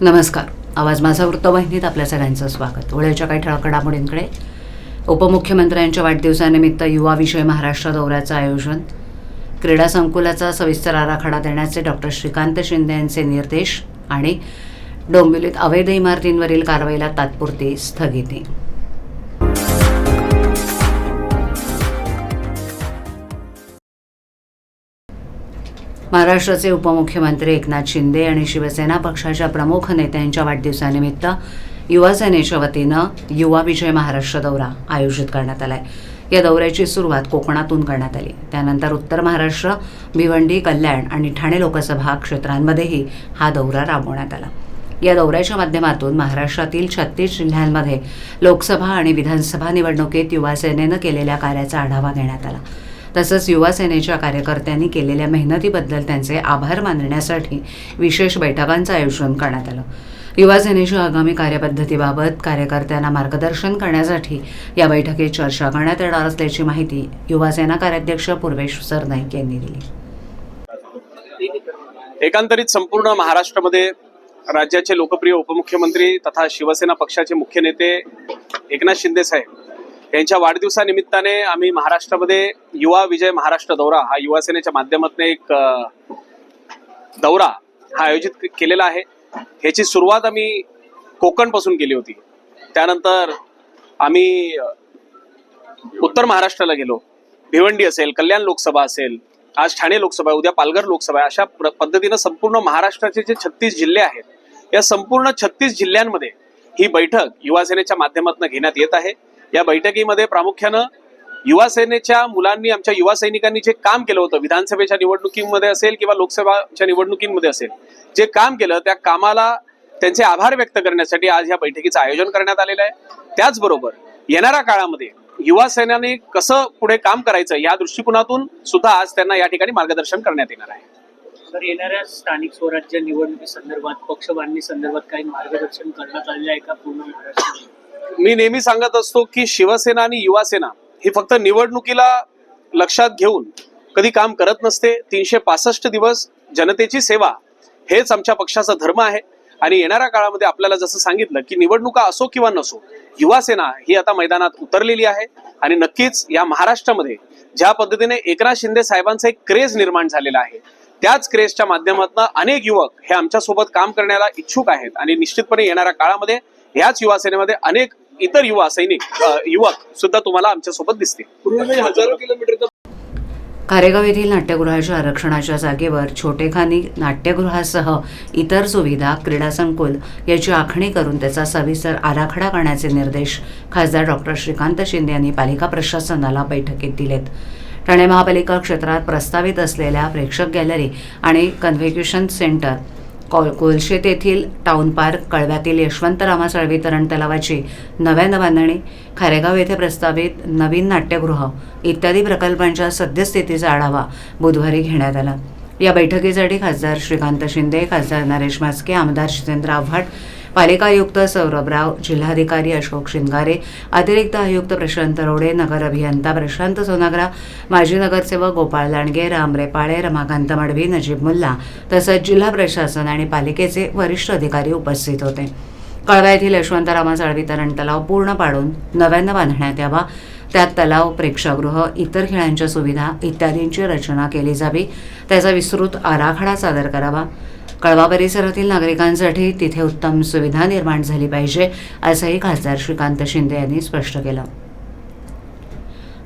नमस्कार. आवाज माझा वृत्तवाहिनीत आपल्या सगळ्यांचं स्वागत. वेळेच्या काही ठळक घडामोडींकडे. उपमुख्यमंत्र्यांच्या वाढदिवसानिमित्त युवा विषय महाराष्ट्र दौऱ्याचं आयोजन. क्रीडा संकुलाचा सविस्तर आराखडा देण्याचे डॉक्टर श्रीकांत शिंदे यांचे निर्देश आणि डोंबिवलीत अवैध इमारतींवरील कारवाईला तात्पुरती स्थगिती. महाराष्ट्राचे उपमुख्यमंत्री एकनाथ शिंदे आणि शिवसेना पक्षाच्या प्रमुख नेत्यांच्या वाढदिवसानिमित्त युवासेनेच्या वतीनं युवा विजय महाराष्ट्र दौरा आयोजित करण्यात आला आहे या दौऱ्याची सुरुवात कोकणातून करण्यात आली. त्यानंतर उत्तर महाराष्ट्र भिवंडी कल्याण आणि ठाणे लोकसभा क्षेत्रांमध्येही हा दौरा राबवण्यात आला. या दौऱ्याच्या माध्यमातून महाराष्ट्रातील छत्तीस जिल्ह्यांमध्ये लोकसभा आणि विधानसभा निवडणुकीत युवासेनेनं केलेल्या कार्याचा आढावा घेण्यात आला. तसंच युवासेनेच्या कार्यकर्त्यांनी केलेल्या मेहनतीबद्दल त्यांचे आभार मानण्यासाठी विशेष बैठकांचं आयोजन करण्यात आलं. युवासेनेच्या आगामी कार्यपद्धतीबाबत कार्यकर्त्यांना मार्गदर्शन करण्यासाठी या बैठकीत चर्चा करण्यात येणार असल्याची माहिती युवासेना कार्याध्यक्ष पूर्वेश सरनाईक यांनी दिली. एकांतरित संपूर्ण महाराष्ट्रामध्ये राज्याचे लोकप्रिय उपमुख्यमंत्री तथा शिवसेना पक्षाचे मुख्य नेते एकनाथ शिंदे साहेब यांच्या वाढदिवसानिमित्ताने आम्ही महाराष्ट्रामध्ये युवा विजय महाराष्ट्र दौरा हा युवा सेनेच्या माध्यमातून एक दौरा हा आयोजित केलेला आहे. ह्याची सुरुवात आम्ही कोकणपासून केली होती. त्यानंतर आम्ही उत्तर महाराष्ट्राला गेलो. भिवंडी असेल कल्याण लोकसभा असेल आज ठाणे लोकसभा आहे, उद्या पालघर लोकसभा आहे अशा पद्धतीनं संपूर्ण महाराष्ट्राचे जे छत्तीस जिल्हे आहेत या संपूर्ण छत्तीस जिल्ह्यांमध्ये ही बैठक युवा सेनेच्या माध्यमातून घेण्यात येत आहे. या बैठकीमध्ये प्रामुख्यानं युवा सेनेच्या मुलांनी आमच्या युवा सैनिकांनी जे काम केलं होतं विधानसभेच्या निवडणुकीमध्ये असेल किंवा लोकसभाच्या निवडणुकीमध्ये असेल जे काम केलं त्या कामाला त्यांचे आभार व्यक्त करण्यासाठी आज या बैठकीचं आयोजन करण्यात आलेलं आहे. त्याचबरोबर येणाऱ्या काळामध्ये युवा सेनाने कसं पुढे काम करायचं या दृष्टिकोनातून सुद्धा आज त्यांना या ठिकाणी मार्गदर्शन करण्यात येणार आहे. तर येणाऱ्या स्थानिक स्वराज्य निवडणुकी संदर्भात पक्ष बांधणी संदर्भात काही मार्गदर्शन करण्यात आलेलं आहे का पूर्ण महाराष्ट्र मी नेहमी सांगत असतो की शिवसेना आणि युवासेना ही फक्त निवडणुकीला लक्षात घेऊन कधी काम करत नसते. तीनशे पासष्ट दिवस जनतेची सेवा हेच आमच्या पक्षाचा धर्म आहे. आणि येणाऱ्या काळामध्ये आपल्याला जसं सांगितलं की निवडणुका असो किंवा नसो युवासेना ही आता मैदानात उतरलेली आहे. आणि नक्कीच या महाराष्ट्रामध्ये ज्या पद्धतीने एकनाथ शिंदे साहेबांचा एक क्रेज निर्माण झालेला आहे त्याच क्रेजच्या माध्यमातून अनेक युवक हे आमच्यासोबत काम करण्याला इच्छुक आहेत. आणि निश्चितपणे येणाऱ्या काळामध्ये ह्याच युवा सेनेमध्ये अनेक इतर युवा सैनिक युवक सुद्धा तुम्हाला आमच्यासोबत दिसतील. हजारो किलोमीटरचा कारेगाव येथील नाट्यगृहाच्या आरक्षणाच्या जागेवर छोटेखानी नाट्यगृहासह इतर सुविधा क्रीडा संकुल याची आखणी करून त्याचा सविस्तर आराखडा करण्याचे निर्देश खासदार डॉक्टर श्रीकांत शिंदे यांनी पालिका प्रशासनाला बैठकीत दिलेत. ठाणे महापालिका क्षेत्रात प्रस्तावित असलेल्या प्रेक्षक गॅलरी आणि कन्व्हेक्युशन सेंटर कॉल कोलशेत येथील टाऊन पार्क कळव्यातील यशवंतरामा साळवी तरण तलावाची नव्यानं बांधणी खारेगाव येथे प्रस्तावित नवीन नाट्यगृह इत्यादी प्रकल्पांच्या सद्यस्थितीचा आढावा बुधवारी घेण्यात आला. या बैठकीसाठी खासदार श्रीकांत शिंदे खासदार नरेश म्हस्के आमदार जितेंद्र आव्हाड पालिका आयुक्त सौरभ राव जिल्हाधिकारी अशोक शिंगारे अतिरिक्त आयुक्त प्रशांत रोडे नगर अभियंता प्रशांत सोनागरा माजी नगरसेवक गोपाळ लांडगे राम रेपाळे रमाकांत मडवी नजीब मुल्ला तसंच जिल्हा प्रशासन आणि पालिकेचे वरिष्ठ अधिकारी उपस्थित होते. कळवा येथील यशवंतरामा साळवी तरण तलाव पूर्ण पाडून नव्यानं बांधण्यात यावा. त्यात तलाव प्रेक्षागृह इतर खेळांच्या सुविधा इत्यादींची रचना केली जावी. त्याचा विस्तृत आराखडा सादर करावा. कळवा परिसरातील नागरिकांसाठी तिथे उत्तम सुविधा निर्माण झाली पाहिजे असंही खासदार श्रीकांत शिंदे यांनी स्पष्ट केलं.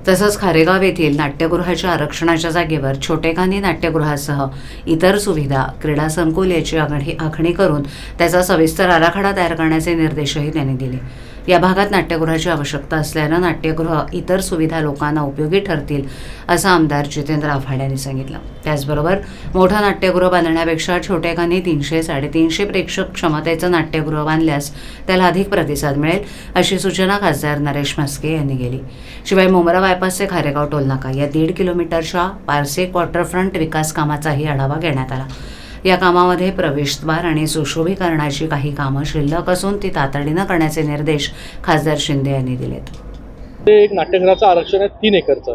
तसंच खारेगाव येथील नाट्यगृहाच्या आरक्षणाच्या जागेवर छोटेखानी नाट्यगृहासह इतर सुविधा क्रीडा संकुल याची आखणी आखणी करून त्याचा सविस्तर आराखडा तयार करण्याचे निर्देशही त्यांनी दिले. या भागात नाट्यगृहाची आवश्यकता असल्यानं नाट्यगृह इतर सुविधा लोकांना उपयोगी ठरतील असं आमदार जितेंद्र आव्हाड यांनी सांगितलं. त्याचबरोबर मोठं नाट्यगृह बांधण्यापेक्षा छोट्याकांनी तीनशे साडेतीनशे प्रेक्षक क्षमतेचं नाट्यगृह बांधल्यास त्याला अधिक प्रतिसाद मिळेल अशी सूचना खासदार नरेश म्हस्के यांनी केली. शिवाय मुंब्रा बायपास ते खारेगाव टोलनाका या दीड किलोमीटरच्या पारसे क्वार्टरफ्रंट विकास कामाचाही आढावा घेण्यात आला. या कामामध्ये प्रवेशद्वार आणि सुशोभीकरणाची काही कामं शिल्लक असून ती तातडीनं करण्याचे निर्देश खासदार शिंदे यांनी दिलेत. ते एक नाट्यगृहाचं आरक्षण आहे तीन एकरचं.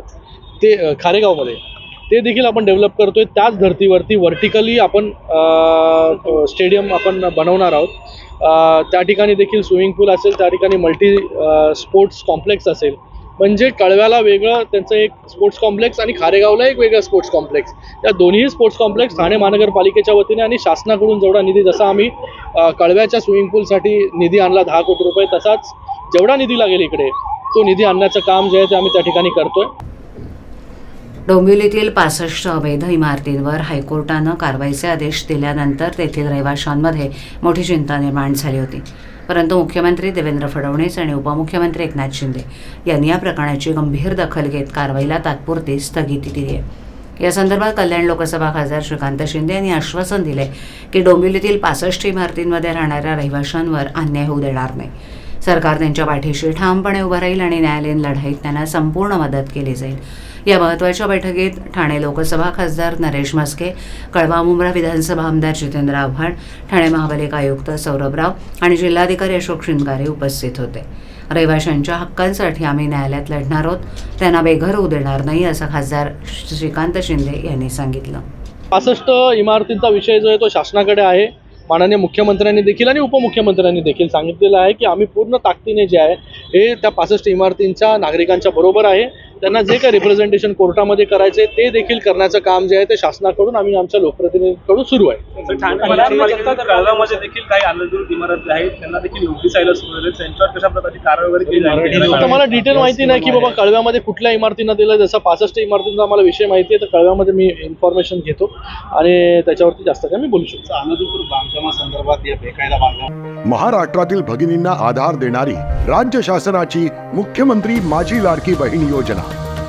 ते खारेगावमध्ये. ते देखील आपण डेव्हलप करतोय. त्याच धर्तीवरती व्हर्टिकली आपण स्टेडियम आपण बनवणार आहोत. त्या ठिकाणी देखील स्विमिंग पूल असेल त्या ठिकाणी मल्टी स्पोर्ट्स कॉम्प्लेक्स असेल. म्हणजे कळव्याला वेगळं त्यांचं एक स्पोर्ट्स कॉम्प्लेक्स आणि खारेगावला एक वेगळं स्पोर्ट्स कॉम्प्लेक्स या दोन्ही स्पोर्ट्स कॉम्प्लेक्स ठाणे महानगरपालिकेच्या वतीने आणि शासनाकडून जेवढा निधी जसा आम्ही कळव्याच्या स्विमिंग पूलसाठी निधी आणला दहा कोटी रुपये तसाच जेवढा निधी लागेल इकडे तो निधी आणण्याचं काम जे आहे ते आम्ही त्या ठिकाणी करतोय. डोंबिवलीतील पासष्ट अवैध इमारतींवर हायकोर्टानं कारवाईचे आदेश दिल्यानंतर तेथील रहिवाशांमध्ये मोठी चिंता निर्माण झाली होती. परंतु मुख्यमंत्री देवेंद्र फडणवीस आणि उपमुख्यमंत्री एकनाथ शिंदे यांनी या प्रकरणाची गंभीर दखल घेत कारवाईला तात्पुरती स्थगिती दिली आहे. या संदर्भात कल्याण लोकसभा खासदार श्रीकांत शिंदे यांनी आश्वासन दिले की डोंबिवलीतील पासष्ट इमारतींमध्ये राहणाऱ्या रहिवाशांवर अन्याय होऊ देणार नाही. सरकार त्यांच्या पाठीशी ठामपणे उभं राहील आणि न्यायालयीन लढाईत त्यांना संपूर्ण मदत केली जाईल. या महत्त्वाच्या बैठकीत ठाणे लोकसभा खासदार नरेश म्हस्के कळवा मुंब्रा विधानसभा आमदार जितेंद्र आव्हाड ठाणे महापालिका आयुक्त सौरभ राव आणि जिल्हाधिकारी अशोक शिंगारे उपस्थित होते. रहिवाशांच्या हक्कांसाठी आम्ही न्यायालयात लढणार आहोत. त्यांना बेघर होऊ देणार नाही असं खासदार श्रीकांत शिंदे यांनी सांगितलं. पासष्ट इमारतींचा विषय जो आहे तो शासनाकडे आहे. माननीय मुख्यमंत्र्यांनी देखील आणि उपमुख्यमंत्र्यांनी देखील सांगितलेलं आहे की आम्ही पूर्ण ताकदीने जे आहे हे त्या पासष्ट इमारतींच्या नागरिकांच्या बरोबर आहे. त्यांना जे काही रिप्रेझेंटेशन कोर्टामध्ये करायचे ते देखील करण्याचं काम जे आहे ते शासनाकडून आम्ही आमच्या लोकप्रतिनिधींकडून सुरू आहे. ठाणे महानगरपालिकेच्या कळव्यामध्ये देखील काही अनधिकृत इमारती आहेत त्यांना देखील नोटीस यायला सुरू झाले. त्यांच्यावर कशा प्रकारची कारवाई वगैरे केली मला डिटेल माहिती नाही की बाबा कळव्यामध्ये कुठल्या इमारतींना दिलं जसं पासष्ट इमारतींचा आम्हाला विषय माहिती आहे तर कळव्यामध्ये मी इन्फॉर्मेशन घेतो आणि त्याच्यावरती जास्त काय मी बोलू शकतो. अनधिकृत बांधकामासंदर्भात या बेकायदा बांधकाम महाराष्ट्रातील भगिनींना आधार देणारी राज्य शासनाची मुख्यमंत्री माझी लाडकी बहीण योजना.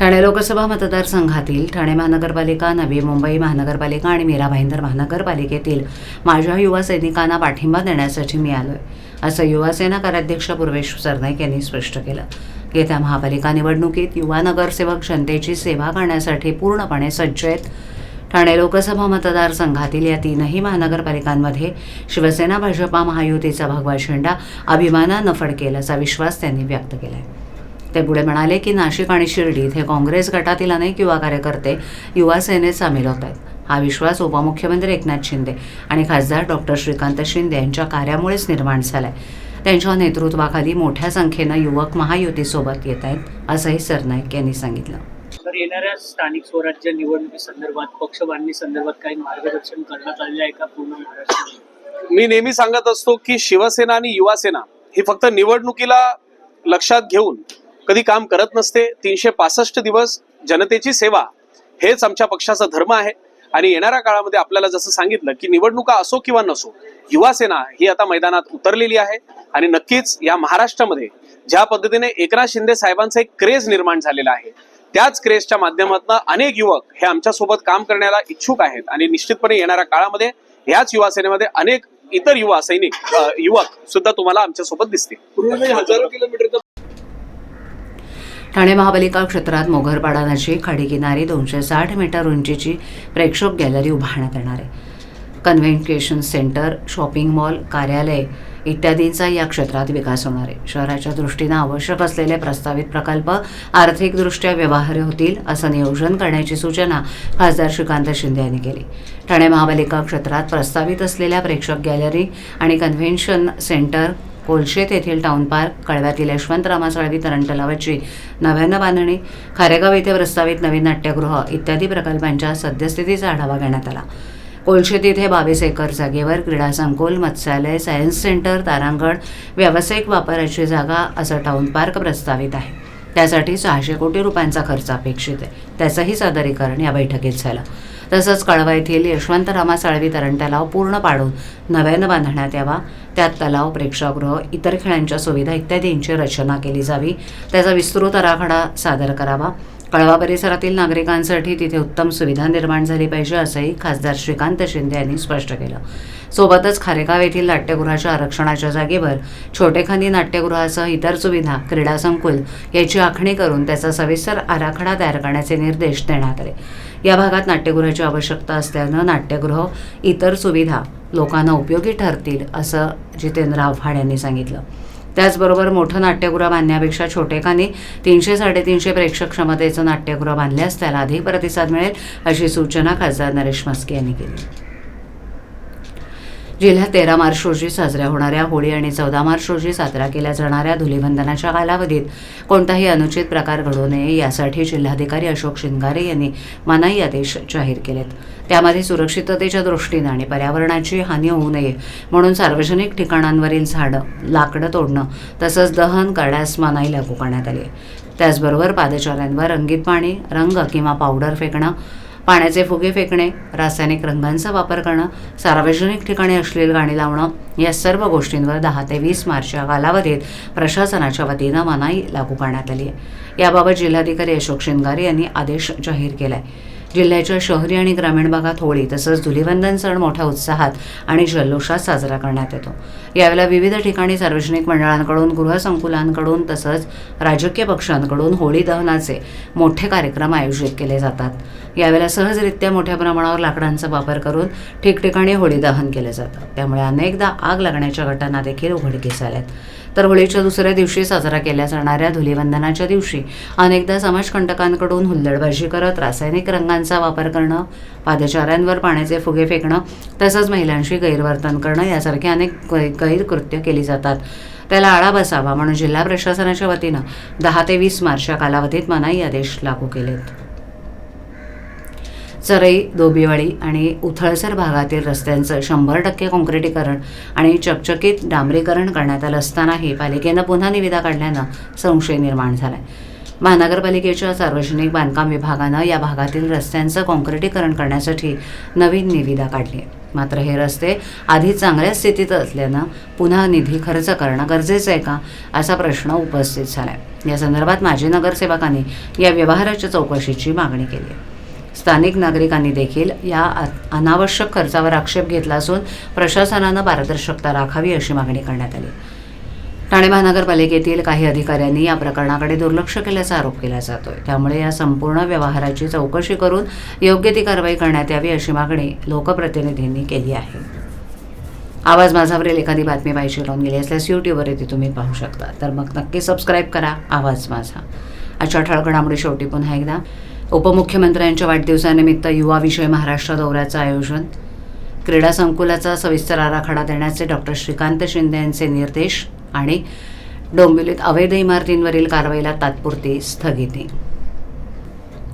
ठाणे लोकसभा मतदारसंघातील ठाणे महानगरपालिका नवी मुंबई महानगरपालिका आणि मीरा भाईंदर महानगरपालिकेतील माझ्या युवा सैनिकांना पाठिंबा देण्यासाठी मी आलोय असं युवासेना कार्याध्यक्ष पूर्वेश सरनाईक यांनी स्पष्ट केलं. येत्या महापालिका निवडणुकीत युवा नगरसेवक जनतेची सेवा करण्यासाठी पूर्णपणे सज्ज आहेत. ठाणे लोकसभा मतदारसंघातील या तीनही महानगरपालिकांमध्ये शिवसेना भाजपा महायुतीचा भगवा झेंडा अभिमानानं फडकेल असा विश्वास त्यांनी व्यक्त केला आहे ते पुढे म्हणाले की नाशिक आणि शिर्डी इथे काँग्रेस गटातील अनेक युवा कार्यकर्ते युवा सेनेत सामील होत आहेत. हा विश्वास उपमुख्यमंत्री एकनाथ शिंदे आणि खासदार डॉक्टर श्रीकांत शिंदे यांच्या कार्यामुळेच निर्माण झालाय. त्यांच्या नेतृत्वाखाली मोठ्या संख्येनं युवक महायुतीसोबत येत आहेत असंही सरनाईक यांनी सांगितलं. तर येणाऱ्या स्थानिक स्वराज्य निवडणुकी संदर्भात पक्ष बांधणी संदर्भात काही मार्गदर्शन करण्यात आलेलं आहे का पूर्ण महाराष्ट्र मी नेहमी सांगत असतो की शिवसेना आणि युवासेना ही फक्त निवडणुकीला लक्षात घेऊन कधी काम करत नसते. तीनशे पासष्ट दिवस जनतेची सेवा हेच आमच्या पक्षाचा धर्म आहे. आणि येणाऱ्या काळामध्ये आपल्याला जसं सांगितलं की निवडणुका असो किंवा नसो युवासेना ही आता मैदानात उतरलेली आहे. आणि नक्कीच या महाराष्ट्रामध्ये ज्या पद्धतीने एकनाथ शिंदे साहेबांचा एक क्रेज निर्माण झालेला आहे त्याच क्रेजच्या माध्यमातून अनेक युवक हे आमच्यासोबत काम करण्याला इच्छुक आहेत. आणि निश्चितपणे येणाऱ्या काळामध्ये ह्याच युवासेनेमध्ये अनेक इतर युवा सैनिक युवक सुद्धा तुम्हाला आमच्यासोबत दिसतील. हजारो किलोमीटर ठाणे महापालिका क्षेत्रात मोघरपाडा नजीक खाडीकिनारी दोनशे साठ मीटर उंचीची प्रेक्षक गॅलरी उभारण्यात येणार आहे. कन्व्हेन्केशन सेंटर शॉपिंग मॉल कार्यालय इत्यादींचा या क्षेत्रात विकास होणार आहे. शहराच्या दृष्टीनं आवश्यक असलेले प्रस्तावित प्रकल्प आर्थिकदृष्ट्या व्यवहार्य होतील असं नियोजन करण्याची सूचना खासदार श्रीकांत शिंदे यांनी केली. ठाणे महापालिका क्षेत्रात प्रस्तावित असलेल्या प्रेक्षक गॅलरी आणि कन्व्हेन्शन सेंटर कोलशेत येथील टाउन पार्क कळव्यातील यशवंतरामा साळवी तरण तलावाची नव्यानं बांधणी खारेगाव येथे प्रस्तावित नवीन नाट्यगृह इत्यादी प्रकल्पांच्या सद्यस्थितीचा आढावा घेण्यात आला. कोलशेत येथे बावीस एकर जागेवर क्रीडा संकुल मत्स्यालय सायन्स सेंटर तारांगण व्यावसायिक वापराची जागा असं टाऊन पार्क प्रस्तावित आहे. त्यासाठी सहाशे कोटी रुपयांचा खर्च अपेक्षित आहे. त्याचंही सादरीकरण या बैठकीत झालं. तसंच कळवा येथील यशवंतरामा साळवी तरण तलाव पूर्ण पाडून नव्यानं बांधण्यात यावा. त्यात तलाव प्रेक्षागृह इतर खेळांच्या सुविधा इत्यादींची रचना केली जावी. त्याचा विस्तृत आराखडा सादर करावा. कळवा परिसरातील नागरिकांसाठी तिथे उत्तम सुविधा निर्माण झाली पाहिजे असंही खासदार श्रीकांत शिंदे यांनी स्पष्ट केलं. सोबतच खारेगाव येथील नाट्यगृहाच्या आरक्षणाच्या जागेवर छोटेखानी नाट्यगृहासह इतर सुविधा क्रीडा संकुल याची आखणी करून त्याचा सविस्तर आराखडा तयार करण्याचे निर्देश देण्यात आले. या भागात नाट्यगृहाची आवश्यकता असल्यानं नाट्यगृह इतर सुविधा लोकांना उपयोगी ठरतील असं जितेंद्र आव्हाड यांनी सांगितलं. त्याचबरोबर मोठं नाट्यगृह बांधण्यापेक्षा छोटेखानी तीनशे साडेतीनशे प्रेक्षक क्षमतेचं नाट्यगृह बांधल्यास त्याला अधिक प्रतिसाद मिळेल अशी सूचना खासदार नरेश मस्के यांनी केली. जिल्ह्यात तेरा मार्च रोजी साजऱ्या होणाऱ्या होळी आणि चौदा मार्च रोजी साजरा केल्या जाणाऱ्या धुलीवंदनाच्या कालावधीत कोणताही अनुचित प्रकार घडू नये यासाठी जिल्हाधिकारी अशोक शिंगारे यांनी मनाई आदेश जाहीर केलेत. त्यामध्ये सुरक्षिततेच्या दृष्टीनं आणि पर्यावरणाची हानी होऊ नये म्हणून सार्वजनिक ठिकाणांवरील झाडं लाकडं तोडणं तसंच दहन करण्यास मनाई लागू करण्यात आली त्याचबरोबर पादचाऱ्यांवर रंगीत पाणी रंग किंवा पावडर फेकणं पाण्याचे फुगे फेकणे रासायनिक रंगांचा वापर करणं सार्वजनिक ठिकाणी अश्लील गाणी लावणं या सर्व गोष्टींवर दहा ते वीस मार्च या कालावधीत प्रशासनाच्या वतीनं मनाई लागू करण्यात आली आहे. याबाबत जिल्हाधिकारी अशोक शिंगारे यांनी आदेश जाहीर केला आहे जिल्ह्याच्या शहरी आणि ग्रामीण भागात होळी तसंच धुलीवंदन सण मोठ्या उत्साहात आणि जल्लोषात साजरा करण्यात येतो. यावेळेला विविध ठिकाणी सार्वजनिक मंडळांकडून गृहसंकुलांकडून तसंच राजकीय पक्षांकडून होळी दहनाचे मोठे कार्यक्रम आयोजित केले जातात. यावेळेला सहजरित्या मोठ्या प्रमाणावर लाकडांचा वापर करून ठिकठिकाणी होळी दहन केलं जातं त्यामुळे अनेकदा आग लागण्याच्या घटना देखील उघडकीस आल्यात. तर होळीच्या दुसऱ्या दिवशी साजरा केल्या जाणाऱ्या धुलीवंदनाच्या दिवशी अनेकदा समाजकंटकांकडून हुल्लडबाजी करत रासायनिक रंगांचा वापर करणं पादचाऱ्यांवर पाण्याचे फुगे फेकणं तसंच महिलांशी गैरवर्तन करणं यासारखे अनेक गैरकृत्य केली जातात. त्याला आळा बसावा म्हणून जिल्हा प्रशासनाच्या वतीनं दहा ते वीस मार्च या कालावधीत मनाई आदेश लागू केलेत. चरई दोबिवळी आणि उथळसर भागातील रस्त्यांचं शंभर टक्के काँक्रिटीकरण आणि चकचकीत डांबरीकरण करण्यात आलं असतानाही पालिकेनं पुन्हा निविदा काढल्यानं संशय निर्माण झालाय. महानगरपालिकेच्या सार्वजनिक बांधकाम विभागानं या भागातील रस्त्यांचं काँक्रिटीकरण करण्यासाठी नवीन निविदा काढली आहे. मात्र हे रस्ते आधी चांगल्या स्थितीत असल्यानं पुन्हा निधी खर्च करणं गरजेचं आहे का असा प्रश्न उपस्थित झालाय. या संदर्भात माजी नगरसेवकांनी या व्यवहाराच्या चौकशीची मागणी केली आहे. स्थानिक नागरिकांनी देखील या अनावश्यक खर्चावर आक्षेप घेतला असून प्रशासनानं पारदर्शकता राखावी अशी मागणी करण्यात आली. ठाणे महानगरपालिकेतील काही अधिकाऱ्यांनी या प्रकरणाकडे दुर्लक्ष केल्याचा आरोप केला जातोय. त्यामुळे या संपूर्ण व्यवहाराची चौकशी करून योग्य ती कारवाई करण्यात यावी अशी मागणी लोकप्रतिनिधींनी केली आहे. आवाज माझावरील एखादी बातमी पाहिजे लावून गेली असल्यास यूट्यूबवर ती तुम्ही पाहू शकता. तर मग नक्की सबस्क्राईब करा. आवाज माझा. अशा ठळक घडामोडी शेवटी पुन्हा एकदा. उपमुख्यमंत्र्यांच्या वाढदिवसानिमित्त युवा विषय महाराष्ट्र दौऱ्याचं आयोजन. क्रीडा संकुलाचा सविस्तर आराखडा देण्याचे डॉक्टर श्रीकांत शिंदे यांचे निर्देश आणि डोंबिवलीत अवैध इमारतींवरील कारवाईला तात्पुरती स्थगिती.